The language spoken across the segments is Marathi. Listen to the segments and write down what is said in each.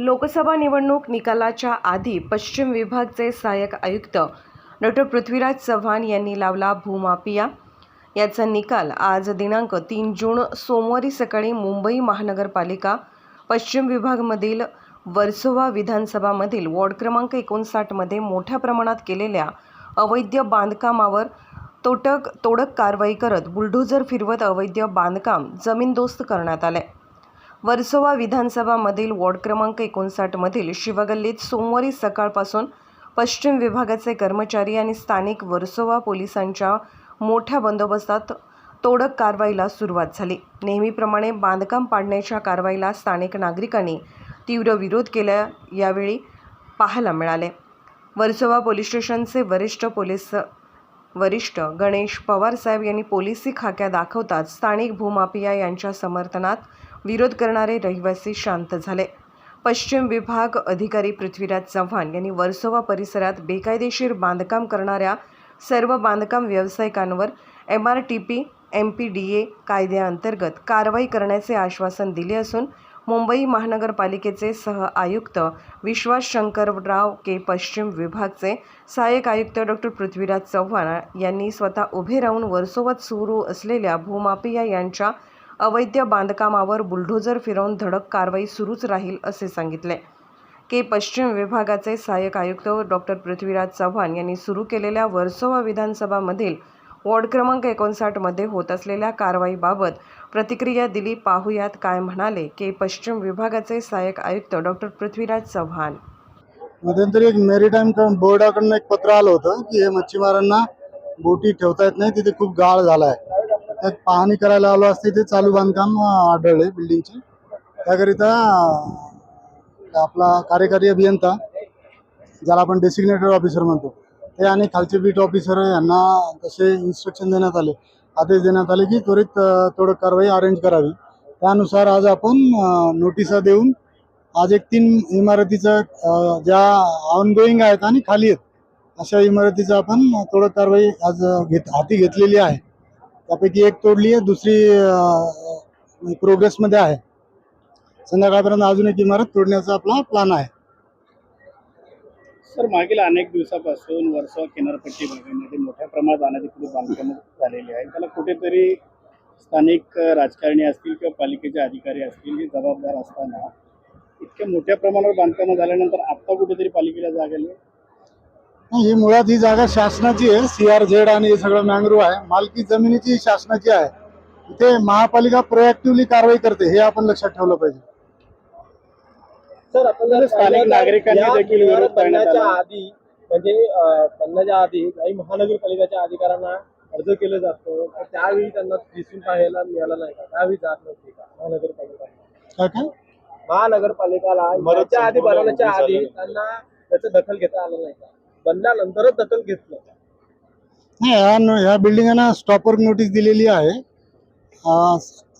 लोकसभा निवडणूक निकालाच्या आधी पश्चिम विभागचे सहाय्यक आयुक्त डॉक्टर पृथ्वीराज चव्हाण यांनी लावला भूमापिया याचा निकाल आज दिनांक तीन जून सोमवारी सकाळी मुंबई महानगरपालिका पश्चिम विभागमधील वर्सोवा विधानसभामधील वॉर्ड क्रमांक एकोणसाठमध्ये मोठ्या प्रमाणात केलेल्या अवैध बांधकामावर तोटक तोडक कारवाई करत बुलडोझर फिरवत अवैध बांधकाम जमीनदोस्त करण्यात आले वर्सोवा विधानसभामधील वॉर्ड क्रमांक एकोणसाठमधील शिवगल्लीत सोमवारी सकाळपासून पश्चिम विभागाचे कर्मचारी आणि स्थानिक वर्सोवा पोलिसांच्या मोठ्या बंदोबस्तात तोडक कारवाईला सुरुवात झाली. नेहमीप्रमाणे बांधकाम पाडण्याच्या कारवाईला स्थानिक नागरिकांनी तीव्र विरोध केला यावेळी पाहायला मिळाले. वर्सोवा पोलीस स्टेशनचे वरिष्ठ पोलीस वरिष्ठ गणेश पवार साहेब यांनी पोलिसी खाक्या दाखवताच स्थानिक भूमाफिया यांच्या समर्थनात विरोध करणारे रहिवासी शांत झाले. पश्चिम विभाग अधिकारी पृथ्वीराज चव्हाण यांनी वर्सोवा परिसरात बेकायदेशीर बांधकाम करणाऱ्या सर्व बांधकाम व्यावसायिकांवर M R T P M P D A कायद्याअंतर्गत कारवाई करण्याचे आश्वासन दिले असून मुंबई महानगरपालिकेचे सह आयुक्त विश्वास शंकरराव के पश्चिम विभागचे सहाय्यक आयुक्त डॉक्टर पृथ्वीराज चव्हाण यांनी स्वतः उभे राहून वर्सोवत सुरू असलेल्या भूमापिया यांच्या अवैध बांधकामावर बुलडोझर फिरवून धडक कारवाई सुरूच राहील असे सांगितले. के पश्चिम विभागाचे सहाय्यक आयुक्त डॉक्टर पृथ्वीराज चव्हाण यांनी सुरू केलेल्या वर्सोवा विधानसभामधील वॉर्ड क्रमांक एकोणसाठमध्ये होत असलेल्या कारवाईबाबत प्रतिक्रिया दिली पाहुयात काय म्हणाले के पश्चिम विभागाचे सहाय्यक आयुक्त डॉक्टर पृथ्वीराज चव्हाण. मध्यंतरी एक मेरीटाईम बोर्डाकडनं एक पत्र आलं होतं की हे मच्छीमारांना बोटी ठेवता येत नाही तिथे खूप गाळ झाला आहे त्यात पाहणी करायला आलो असते ते चालू बांधकाम आढळले बिल्डिंगचे त्याकरिता आपला कार्यकारी अभियंता ज्याला आपण डेसिग्नेटेड ऑफिसर म्हणतो हे आणि खालचे बीट ऑफिसर यांना तसे इन्स्ट्रक्शन देण्यात आले आदेश देण्यात आले की त्वरित थोडं कारवाई अरेंज करावी. त्यानुसार आज आपण नोटिसा देऊन आज एक तीन इमारतीचं ज्या ऑनगोईंग आहेत आणि खाली आहेत अशा इमारतीचं आपण थोडं कारवाई आज घेत हाती घेतलेली आहे. त्यापैकी एक तोडली आहे दुसरी प्रोग्रेसमध्ये आहे. संध्याकाळपर्यंत अजून एक इमारत तोडण्याचा आपला प्लॅन आहे. सर मागील अनेक दिवसापासून वर्सोवा किनारपट्टी भागामध्ये मोठ्या प्रमाणात अनधिकृत बांधकाम झालेली आहे त्याला कुठेतरी स्थानिक राजकारणी असतील किंवा पालिकेचे अधिकारी असतील हे जबाबदार असताना इतक्या मोठ्या प्रमाणावर बांधकामं झाल्यानंतर आत्ता कुठेतरी पालिकेला जागा आली ही मुळात ही जागा शासनाची आहे. सी आर झेड आणि हे सगळं मँग्रोव्ह आहे. मालकी जमिनीची शासनाची आहे. इथे महापालिका प्रोएक्टिव्हली कारवाई करते हे आपण लक्षात ठेवलं पाहिजे. सर आपण जर स्थानिक नागरिकांनी या देखील विरोध आला. आधी म्हणजे बनण्याच्या आधी काही महानगरपालिकेच्या अधिकाऱ्यांना अर्ज केलं जातं तर त्यावेळी त्यांना दिसून पाहायला मिळालं नाही का? त्यावेळी जात नव्हती का महानगरपालिका? काय काय महानगरपालिकाला याच्या आधी बनवण्याच्या आधी त्यांना त्याचं दखल घेता आलं नाही का? बनल्यानंतरच दखल घेतलं. नाही ह्या बिल्डिंगांना स्टॉपर नोटीस दिलेली आहे.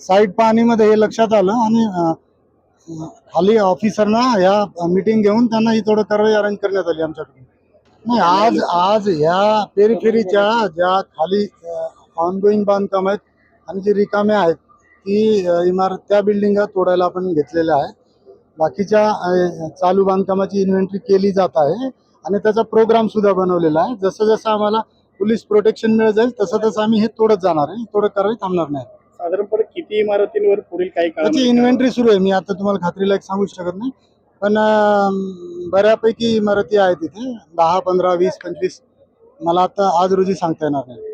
साईट पाहणीमध्ये हे लक्षात आलं आणि खाली ऑफिसरना या मीटिंग घेऊन त्यांना ही थोडं कारवाई अरेंज करण्यात आली आमच्याकडून. नाही आज आज ह्या पेरीफेरीच्या ज्या खाली ऑनगोईंग बांधकाम आहेत आणि जी रिकामे आहेत ती इमारत त्या बिल्डिंगा तोडायला आपण घेतलेल्या आहे बाकीच्या चालू बांधकामाची इन्व्हेंटरी केली जात आहे आणि त्याचा प्रोग्राम सुद्धा बनवलेला आहे. जसं जसं आम्हाला पोलीस प्रोटेक्शन मिळत जाईल तसं तसं आम्ही हे तोडत जाणार आहे. तोडत कारवाई थांबणार नाही. साधारणपणे किती इमारतींवर पुढील काही त्याची काळ इन्व्हेंटरी सुरू आहे. मी आता तुम्हाला खात्रीला एक सांगूच शकत नाही. पण अं, बऱ्यापैकी इमारती आहेत इथे. दहा पंधरा वीस पंचवीस. मला आता आज रोजी सांगता येणार नाही.